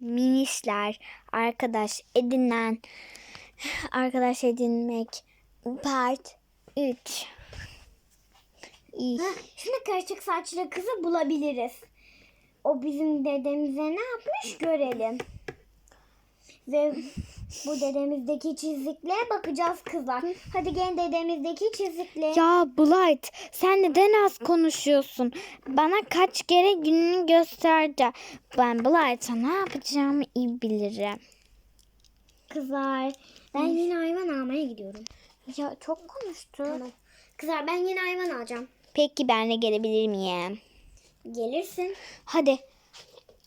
minişler arkadaş edinen arkadaş edinmek part 3 İyi. Şimdi karışık saçlı kızı bulabiliriz. O bizim dedemize ne yapmış görelim. Ve bu dedemizdeki çizikliğe bakacağız kızlar. Hadi gel dedemizdeki çizikliğe. Ya Blight sen neden az konuşuyorsun? Bana kaç kere gününü gösterdi. Ben Blight'a ne yapacağımı iyi bilirim. Kızlar ben yine hayvan almaya gidiyorum. Ya çok konuştu. Tamam. Kızlar ben yine hayvan alacağım. Peki ben de gelebilir miyim? Gelirsin. Hadi.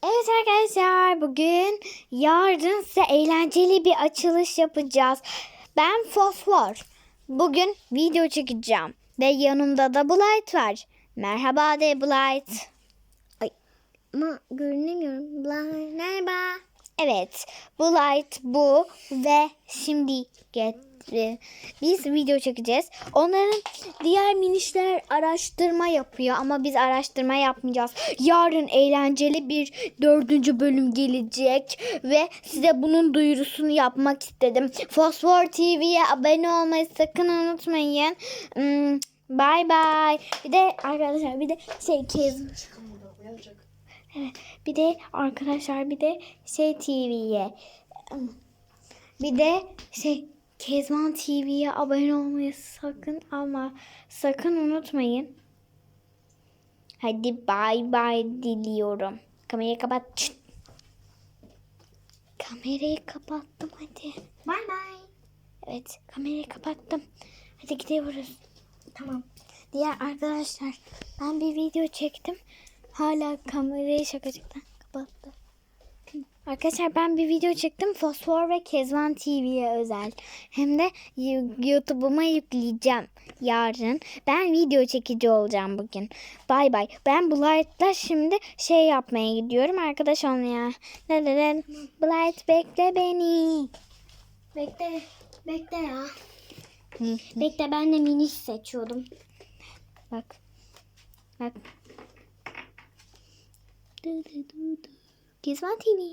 Evet arkadaşlar bugün yarın size eğlenceli bir açılış yapacağız. Ben Fosfor. Bugün video çekeceğim. Ve yanımda da Blight var. Merhaba de Blight. Ama görünemiyorum. Bla- Merhaba. Evet, Blight bu ve şimdi getri. Biz video çekeceğiz. Onların diğer minişler araştırma yapıyor ama biz araştırma yapmayacağız. Yarın eğlenceli bir dördüncü bölüm gelecek ve size bunun duyurusunu yapmak istedim. Fosfor TV'ye abone olmayı sakın unutmayın. Hmm, Bye bye. Bir de arkadaşlar bir de şey kez Evet, bir de arkadaşlar bir de şey TV'ye bir de şey Kezban TV'ye abone olmayı sakın ama sakın unutmayın. Hadi bay bay diliyorum. Kamerayı kapat. Çıt. Kamerayı kapattım hadi. Bye bye. Evet kamerayı kapattım. Hadi gidiyoruz. Tamam. Diğer arkadaşlar ben bir video çektim. Hala kamerayı şakacıktan kapattı. Arkadaşlar ben bir video çektim. Fosfor ve Kezban TV'ye özel. Hem de YouTube'uma yükleyeceğim yarın. Ben video çekici olacağım bugün. Bay bay. Ben Blight'la şimdi şey yapmaya gidiyorum. Arkadaş olmaya. Ne. Blight bekle beni. Bekle. Bekle ya. Bekle ben de miniş seçiyordum. Bak. Bak. किस्मा थी नहीं